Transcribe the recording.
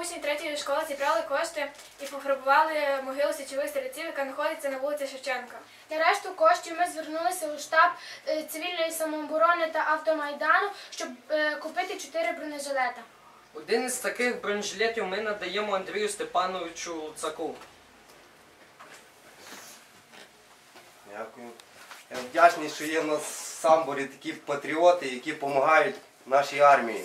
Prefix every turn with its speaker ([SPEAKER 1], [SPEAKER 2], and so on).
[SPEAKER 1] учні третьої школи зібрали кошти і пофарбували могилу січових стрільців, яка знаходиться на вулиці Шевченка.
[SPEAKER 2] На решту коштів ми звернулися у штаб е, цивільної самооборони та автомайдану, щоб е, купити чотири бронежилета.
[SPEAKER 3] Один із таких бронежилетів ми надаємо Андрію Степановичу Луцаку.
[SPEAKER 4] Дякую. Я вдячний, що є в нас в самборі такі патріоти, які допомагають нашій армії.